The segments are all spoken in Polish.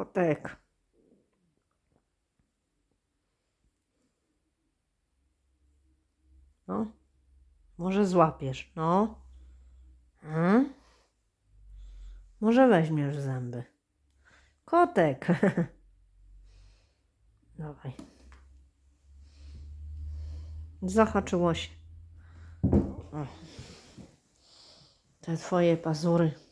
Kotek. No. Może złapiesz, no. Hmm? Może weźmiesz zęby. Kotek. Dawaj. Zahaczyło się. O. Te twoje pazury.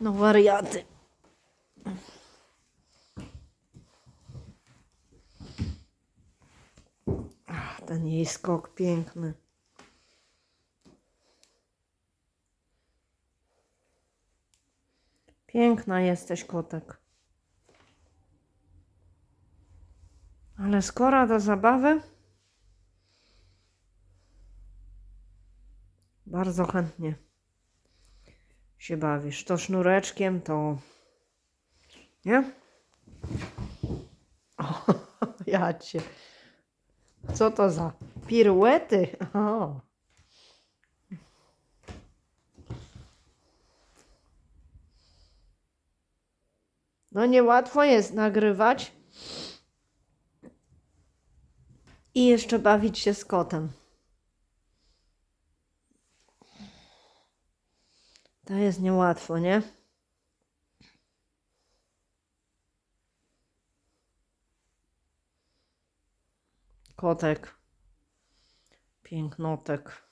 No wariaty. Ten jej skok piękny. Piękna jesteś, kotek. Ale skora do zabawy? Bardzo chętnie się bawisz. To sznureczkiem, to. Nie? O, ja cię. Co to za piruety? O. No niełatwo jest nagrywać i jeszcze bawić się z kotem. To jest niełatwo, nie? Kotek. Pięknotek.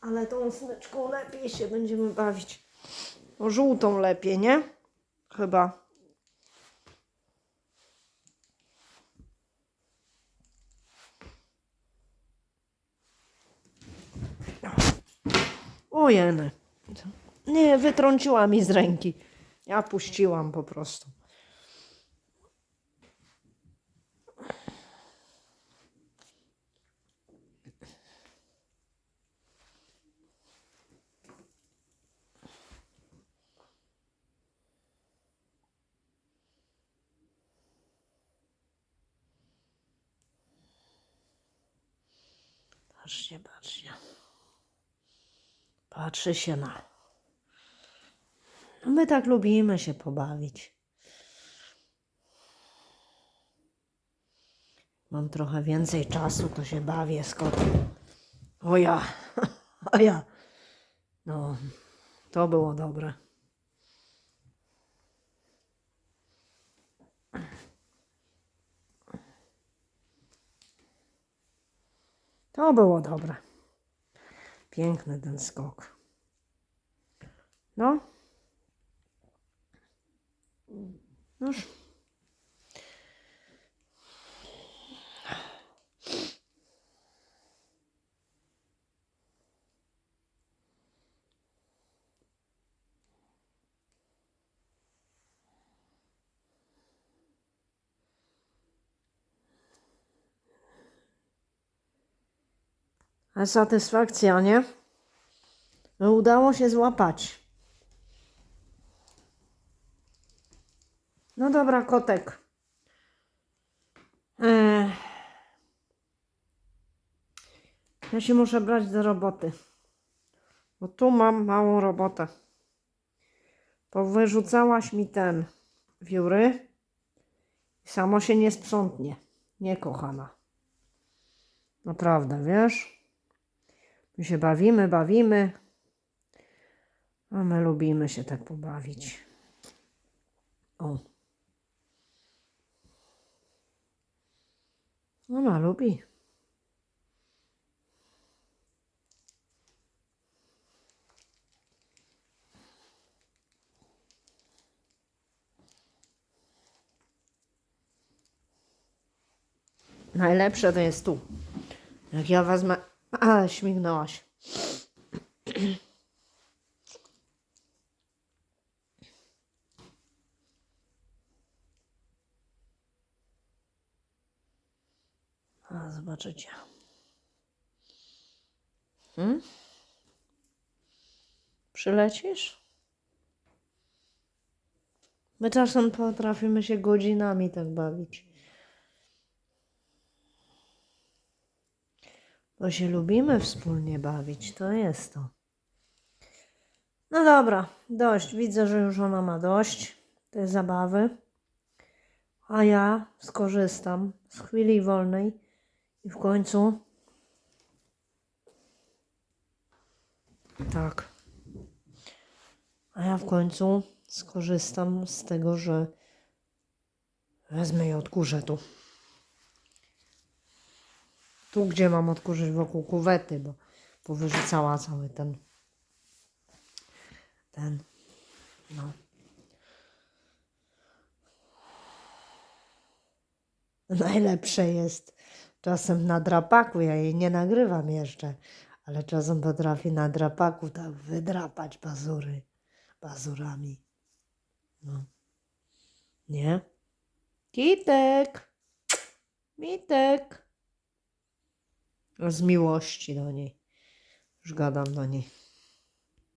Ale tą smyczką lepiej się będziemy bawić. O żółtą lepiej, nie? Chyba. Ojeny. Nie, wytrąciła mi z ręki. Ja puściłam po prostu. Patrzcie, patrzcie. Patrzy się na. No my tak lubimy się pobawić. Mam trochę więcej czasu, to się bawię z kotem. O ja, o ja. No, to było dobre. To było dobre. Piękny ten skok. No. Noż. A satysfakcja, nie? No, udało się złapać. No dobra, kotek. Ech. Ja się muszę brać do roboty. Bo tu mam małą robotę. Powyrzucałaś mi ten wióry. Samo się nie sprzątnie. Nie, kochana. Naprawdę, wiesz? My się bawimy, bawimy. A my lubimy się tak pobawić. O. Ona lubi. Najlepsze to jest tu. Jak ja wezmę. A, śmignęłaś. A, zobaczycie. Hmm? Przylecisz? My czasem potrafimy się godzinami tak bawić. Bo się lubimy wspólnie bawić, to jest to. No dobra, dość. Widzę, że już ona ma dość tej zabawy. A ja skorzystam z chwili wolnej i w końcu. Tak. A ja w końcu skorzystam z tego, że wezmę i odkurzę tu. Tu, gdzie mam odkurzyć wokół kuwety, bo powyrzucała cały ten. Ten. No. Najlepsze jest czasem na drapaku. Ja jej nie nagrywam jeszcze, ale czasem potrafi na drapaku tak wydrapać pazury pazurami. No. Nie? Kitek! Mitek! Z miłości do niej. Już gadam do niej.